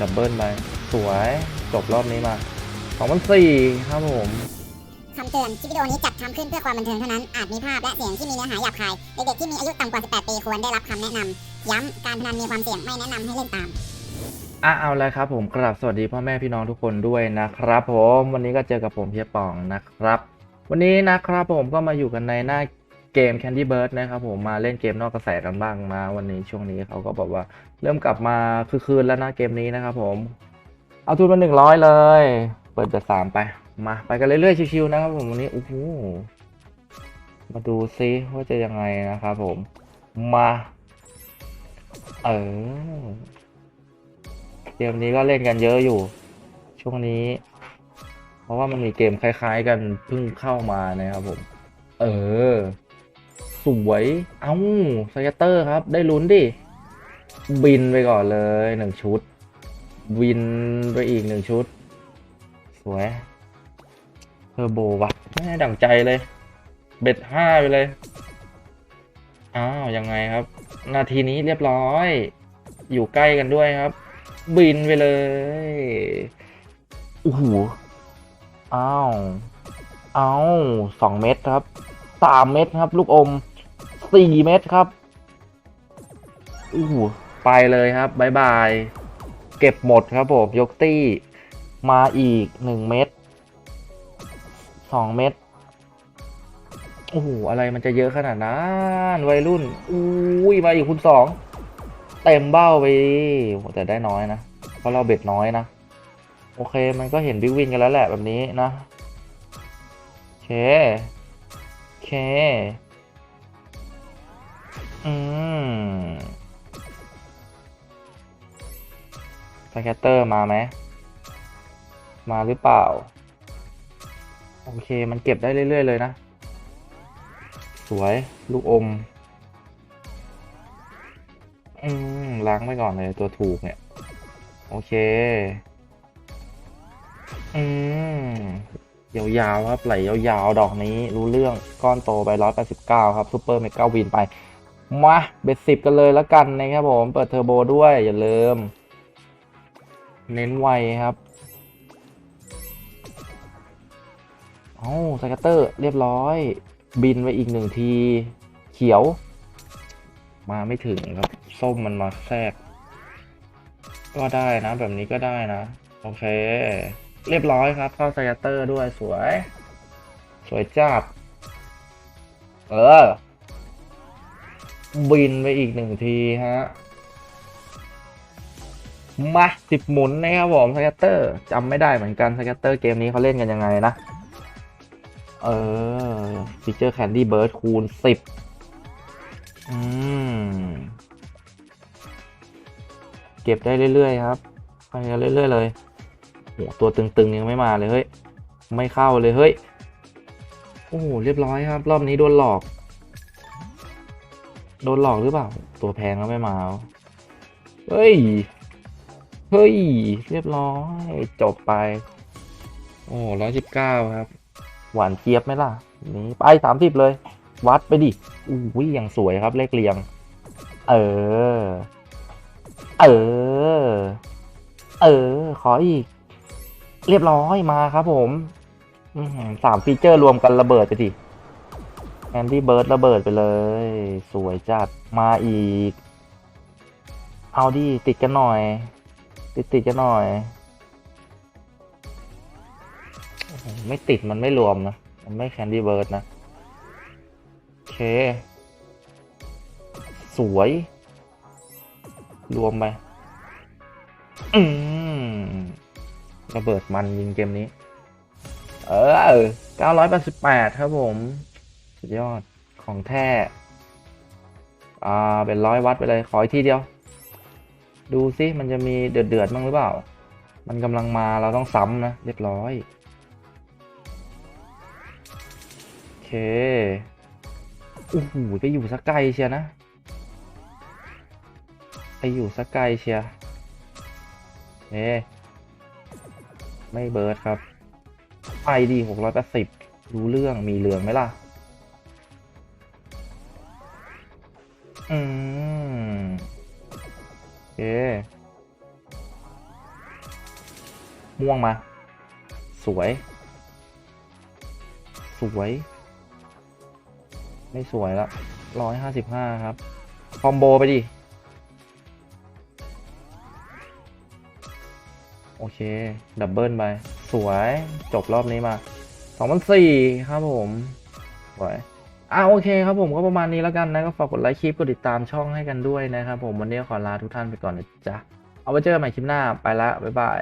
ดับเบิลไป สวย จบรอบนี้มาสองพันสี่ครับผมคำเตือน คลิปวิดีโอนี้จัดทำขึ้นเพื่อความบันเทิงเท่านั้น อาจมีภาพและเสียงที่มีเนื้อหาหยาบคาย เด็กๆที่มีอายุต่ำกว่า 18 ปีควรได้รับคำแนะนำ ย้ำ การพนันมีความเสี่ยง ไม่แนะนำให้เล่นตาม อะเอาเลยครับผมกราบสวัสดีพ่อแม่พี่น้องทุกคนด้วยนะครับผม วันนี้ก็เจอกับผมเพียป่องนะครับ วันนี้นะครับผมก็มาอยู่กันในหน้า เกม Candy Bird นะครับผมมาเล่นเกมนอกกระแสกันบ้างมาวันนี้ช่วงนี้เขาก็บอกว่าเริ่มกลับมาคือคืนแล้วนะเกมนี้นะครับผม เอาทุนมาหนึ่งร้อยเลย เปิดเดือสามไป มาไปกันเรื่อยๆชิวๆนะครับผมวันนี้โอ้โหมาดูซิว่าจะยังไงนะครับผมมาเออเกมนี้ก็เล่นกันเยอะอยู่ ช่วงนี้ เพราะว่ามันมีเกมคล้าย ๆ กันเพิ่งเข้ามานะครับผม เออ สวย เอ้าสเกตเตอร์ครับ ได้ลุ้นดิ บินไปก่อนเลยหนึ่งชุดวินไปอีกหนึ่งชุด สวยเทอร์โบวะไม่ได้ดั่งใจเลย เบ็ดห้าไปเลย อ้าว ยังไงครับ นาทีนี้เรียบร้อย อยู่ใกล้กันด้วยครับ บินไปเลยโอ้โหอ้าว อ้าวสองเม็ดครับสามเม็ดครับ ลูกอม สี่เม็ดครับโอ้ไปเลยครับบายบาย เก็บหมดครับผม ยกตี้มาอีกหนึ่งเม็ดสองเม็ดโอ้โห อะไรมันจะเยอะขนาดนั้นวัยรุ่น อุ้ย มาอีกคุณสอง เต็มเบ้าไปแต่ได้น้อยนะ เพราะเราเบ็ดน้อยนะ โอเค มันก็เห็นบิ๊กวินกันแล้วแหละแบบนี้นะโอเคโอเค อืมสแกตเตอร์มาไหม มาหรือเปล่า โอเคมันเก็บได้เรื่อย ๆ เลยนะ สวยลูกอม อืม ล้างไปก่อนเลยตัวถูกเนี่ย โอเค อืม ยาวๆครับ ไหลยาวๆ ดอกนี้รู้เรื่องก้อนโตไปร้อยแปดสิบเก้าครับซูเปอร์เมกาวินไป มาเบ็ดสิบกันเลยแล้วกันนะครับผม เปิดเทอร์โบด้วยอย่าลืม เน้นไวครับเอ้สกัตเตอร์เรียบร้อย บินไปอีกหนึ่งที เขียว มาไม่ถึงครับ ส้มมันมาแทรก ก็ได้นะ แบบนี้ก็ได้นะ โอเค เรียบร้อยครับ เข้าสแกตเตอร์ด้วยสวย สวยจัดเออ บินไปอีกหนึ่งทีฮะ มาสิบหมุนนะครับผมสแกตเตอร์จำไม่ได้เหมือนกันสแกตเตอร์เกมนี้เขาเล่นกันยังไงนะ เออฟีเจอร์แคนดี้เบิร์ดคูณสิบอืม เก็บได้เรื่อยๆครับ ไปเรื่อยๆเลยโหตัวตึงๆยังไม่มาเลยเฮ้ย ไม่เข้าเลยเฮ้ย โอ้โหเรียบร้อยครับ รอบนี้โดนหลอก โดนหลอกหรือเปล่า ตัวแพงแล้วไม่มาเฮ้ย เฮ้ย เรียบร้อย จบไป โอ้ร้อยสิบเก้าครับ หวานเจี๊ยบไหมล่ะ นี่ไปสามสิบเลย วัดไปดิอุ้ยอย่างสวยครับเลขเรียง เออ เออ เออ ขออีก เรียบร้อยมาครับผมสามฟีเจอร์รวมกันระเบิดไปดิ แอนดี้เบิร์ดระเบิดไปเลย สวยจัดมาอีก เอาดิติดกันหน่อย ติดติดกันหน่อย ไม่ติดมันไม่รวมนะ มันไม่แคนดี้เบิร์ดนะโอเค สวย รวมไป อืมระเบิดมันยิงเกมนี้ เออ988 ครับผม สุดยอดของแท้อ่าเป็นร้อยวัตไปเลยขออีกทีเดียว ดูซิมันจะมีเดือดเดือดบ้างหรือเปล่า มันกำลังมาเราต้องซ้ำนะ เรียบร้อย โอเคโอ้โหไปอยู่สักไกลเชียนะไปอยู่สักไกลเชียเอ๊ไม่เบิร์ดครับ ไปดีหกร้อยแปดสิบรู้เรื่องมีเรืองไหมล่ะ อืมโอเคม่วงมา สวย สวย ไม่สวยละร้อยห้าสิบห้าครับ คอมโบไปดิ โอเค ดับเบิลไป สวย จบรอบนี้มาสองพันสี่ครับผม สวย อ่าโอเคครับผมก็ประมาณนี้แล้วกันนะก็ฝากกดไลค์คลิปกดติดตามช่องให้กันด้วยนะครับผมวันนี้ขอลาทุกท่านไปก่อนนะจ๊ะเอาไว้เจอกันใหม่คลิปหน้าไปละบ๊ายบาย